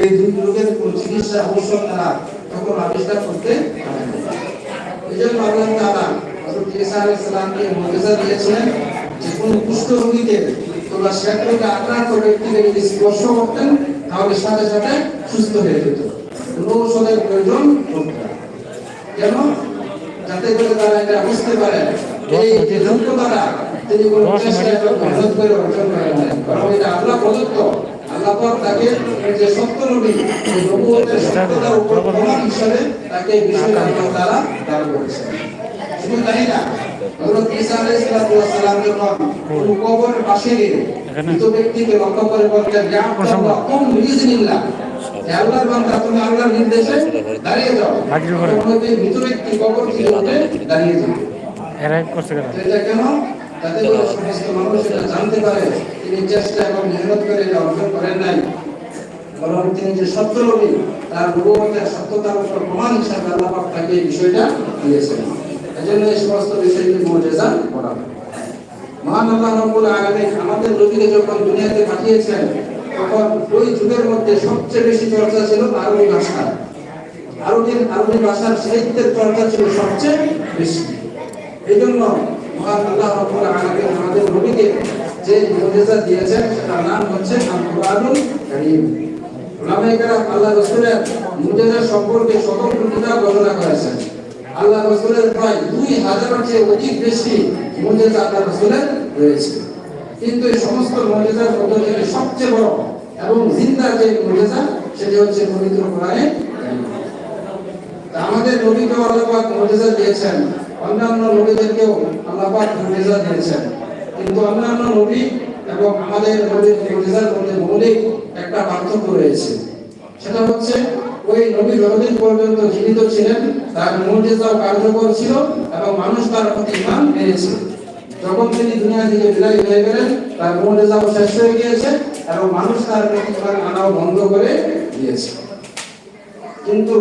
এই দুই রোগের কোন চিকিৎসা ঔষধ তারা তখন আবিষ্কার করতে পারে না। এই জন্য আল্লাহ তাআলা হযরত ঈসা আলাইহিস সালামকে মুজিজা দিয়েছিলেন যে কোন কুষ্ঠ রোগীকে তোমরা শেখ রোগে আক্রান্ত ব্যক্তিকে করতেন, তাহলে সাথে সাথে সুস্থ হয়ে যেত। কোনো প্রয়োজন কেন? যাতে তারা এটা বুঝতে পারে লক্ষ্য করে বলতেন আল্লাহর বান্দা তুমি আল্লাহর নির্দেশে দাঁড়িয়ে যাও মৃত ব্যক্তি কবর উঠে দাঁড়িয়ে যাবে আমাদের যখন দুনিয়াতে পাঠিয়েছেন, তখন ওই যুগের মধ্যে সবচেয়ে বেশি চর্চা ছিল আরবি ভাষা। আরবি আরবি ভাষার সাহিত্যের চর্চা ছিল সবচেয়ে বেশি। এই জন্য মহান আল্লাহ রাব্বুল আলামিন আমাদের নবীকে যে মুজিজা দিয়েছেন সেটার নাম হচ্ছে আল কুরআনুল কারীম। উলামায়ে কেরাম আল্লাহ রাসূলের মুজিজা সম্পর্কে স্বতন্ত্র কিতাব করেছেন। আল্লাহ রাসূলের প্রায় দুই হাজারের চেয়ে অধিক বেশি মুজিজা আল্লাহ রাসূলের রয়েছে। কিন্তু এই সমস্ত মুজিজার মধ্যে থেকে সবচেয়ে বড় এবং জিন্দা যে মুজিজা সেটি হচ্ছে পবিত্র কোরআনে আমাদের নবীকে আল্লাহ পাক মুজিজা দিয়েছেন। অন্যান্য নবীদেরকেও আল্লাহ পাক মুজিজা দিয়েছেন। কিন্তু অন্যান্য নবী এবং আমাদের নবীর মুজিজার মধ্যে মৌলিক একটা পার্থক্য রয়েছে। সেটা হচ্ছে, ওই নবী যতদিন পর্যন্ত জীবিত ছিলেন, তার মুজিজাও কার্যকর ছিল এবং মানুষ তার প্রতি ইমান এনেছে যখন তিনি দুনিয়া থেকে বিদায় হয়ে গেলেন, তার মুজিজাও শেষ হয়ে গিয়েছে এবং মানুষ তার প্রতি আনাও বন্ধ করে দিয়েছে। কিন্তু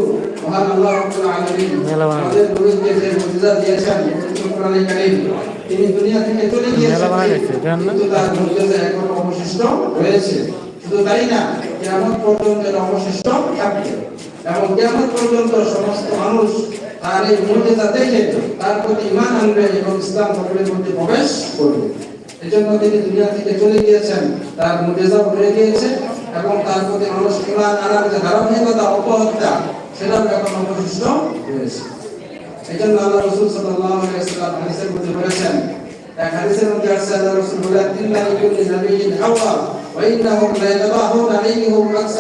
মহান আল্লাহ রাব্বুল আলামিন আমাদের নবীকে যে মুজিজা দিয়েছেন কোরআনে কারীম তিনি দুনিয়া থেকে চলে গিয়েছেন। কিন্তু তার মুজিজা এখনও অবশিষ্ট রয়েছে। শুধু তাই না কিয়ামত পর্যন্ত অবশিষ্ট থাকবে। এবং কিয়ামত পর্যন্ত সমস্ত মানুষ তার এই মুজিজা দেখে তার প্রতি ঈমান আনবে এবং ইসলাম ধর্মের মধ্যে প্রবেশ করবে। এজন্য তিনি দুনিয়া থেকে চলে গিয়েছেন তার মুজিজা রয়ে গিয়েছে। এবং তার প্রতি মানুষ ইমান আনার যে ধারাবাহিকতা অপহত্যা সেটাও এখন অবশিষ্ট রয়েছে। এই জন্য আল্লাহ রসুল সাল্লাল্লাহু আলাইহি ওয়াসাল্লাম হাদিসের মধ্যে বলেছেন, এক হাদিসের মধ্যে আসছে, আল্লাহ রসুল বলেন, ইন্না লিকুল্লি নবীন হাওয়া, ওয়া ইন্নাহুম লা ইয়াতাবাহুনা আলাইহিম